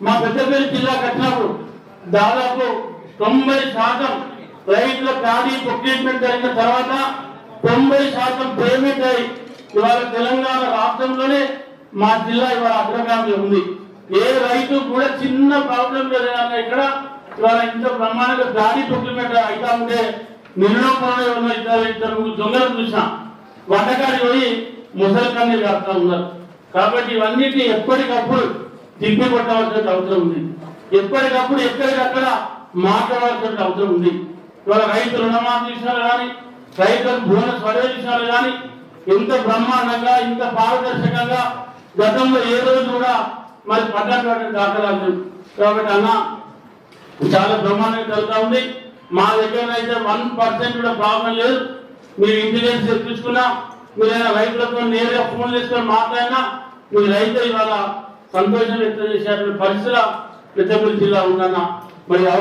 మా పెద్దపల్లి జిల్లా కట్టినప్పుడు దాదాపు తొంభై శాతం రైతుల ఖాళీ ట్రీట్మెంట్ జరిగిన తర్వాత తొంభై శాతం పేమెంట్ అయి ఇవాళ తెలంగాణ రాష్ట్రంలోనే మా జిల్లా ఇవాళ అగ్రగామి ఉంది. ఏ రైతు కూడా చిన్న ప్రాబ్లం లేదు ఇక్కడ ఇవాళ ఇంత బ్రహ్మాండంగా ఖాళీ ప్రొక్యూర్మెంట్ అయితే ఉంటే నిర్ణయంలో ఉన్న ఇద్దరు ఇద్దరు దొంగలు చూసాం చూసినా వంటకాడి పోయి ముసలి కన్నీరు కాస్తా ఉన్నారు. కాబట్టి ఇవన్నిటిని ఎప్పటికప్పుడు తిప్పి కొట్టవలసిన అవసరం ఉంది. ఎప్పటికప్పుడు ఎక్కడికక్కడ మాట్లాడవలసిన అవసరం ఉంది. ఇవాళ రైతు రుణమాఫీ విషయాలు కానీ రైతులకు బోనస్ పడే విషయాలు కానీ ఎంత బ్రహ్మాండంగా ఇంత పారదర్శకంగా గతంలో ఏ రోజు కూడా మరి పడ్డటువంటి దాఖలాలు కాబట్టి అన్న చాలా బ్రహ్మాండంగా జరుగుతూ ఉంది. మా దగ్గర అయితే వన్ పర్సెంట్ కూడా ప్రాబ్లం లేదు. మీరు ఇంటెలిజెన్స్ తెప్పించుకున్నా మీరు రైతులతో నేరుగా ఫోన్ చేసుకొని మాట్లాడినా మీ రైతు ఇవాళ సంతోషం వ్యక్తం చేశారు. పరిసర పెద్దపల్లి జిల్లా ఉందన్న మరి